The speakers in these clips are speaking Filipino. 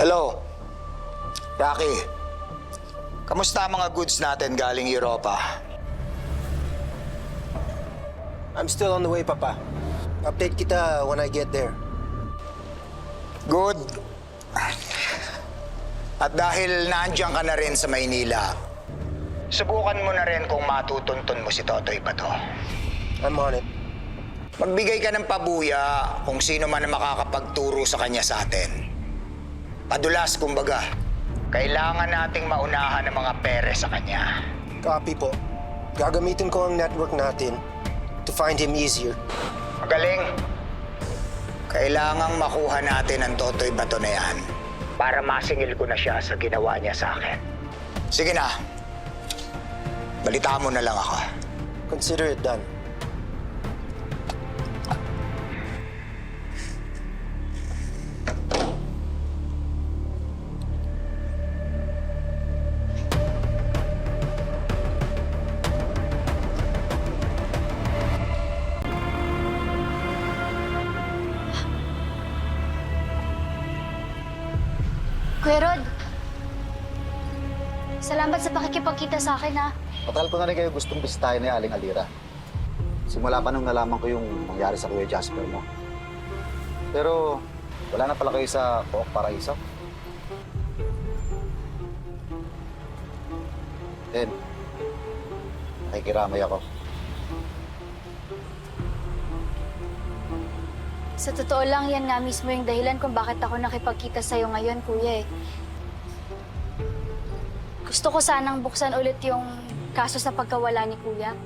Hello. Rocky. Kamusta ang mga goods natin galing Europa? I'm still on the way, Papa. Update kita when I get there. Good. At dahil naandyan ka na rin sa Maynila, subukan mo na rin kung matutuntun mo si Totoy Bato. I'm on it. Magbigay ka ng pabuya kung sino man ang makakapagturo sa kanya sa atin. Padulas, kumbaga. Kailangan nating maunahan ng mga pere sa kanya. Copy po. Gagamitin ko ang network natin to find him easier. Magaling. Kailangang makuha natin ang Totoy Bato na yan para masingil ko na siya sa ginawa niya sa akin. Sige na. Balita mo na lang ako. Consider it done. Kuya Rod, salamat sa pakikipagkita sa akin ha. Matagal ko na rin kayo gustong bisitahin ni Aling Alira. Simula pa nung nalaman ko yung nangyari sa Kuya Jasper mo. Pero wala na pala kayo sa Cook Paraiso. Then, nakikiramay ako. Sa totoo lang, yan nga mismo yung dahilan kung bakit ako nakipagkita sa'yo ngayon, kuya eh. Gusto ko sanang buksan ulit yung kaso sa pagkawala ni kuya.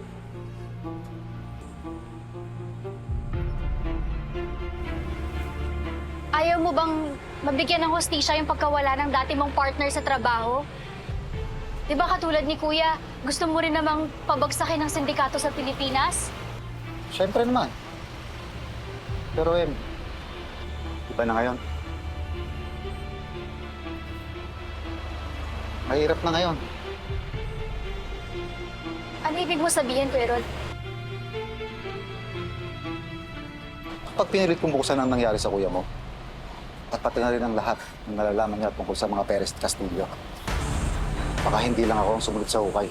Ayaw mo bang mabigyan ng hostisya yung pagkawala ng dati mong partner sa trabaho? Di ba katulad ni kuya, gusto mo rin namang pabagsakin ng sindikato sa Pilipinas? Siyempre naman. Pero em, iba na ngayon. Mahirap na ngayon. Ano ibig mo sabihin, Kuya Rod? Pag pinilit kong buksan ang nangyari sa kuya mo, at pati na rin ang lahat ng nalalaman niya tungkol sa mga Perez Castillo, baka hindi lang ako ang sumunod sa hukay.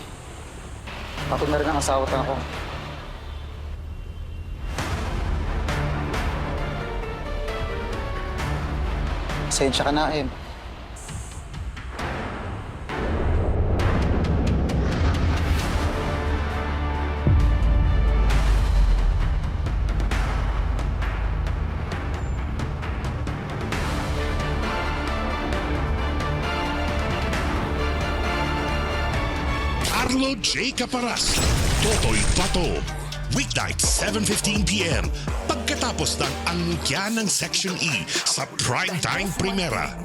Pati na rin ang asawa at ako. Pasensya ka na, Em. Arlo J. Caparas, Totoy Pato. Weeknight, 7.15pm. Pagkatapos ng angkya ng Section E sa Primetime Primera.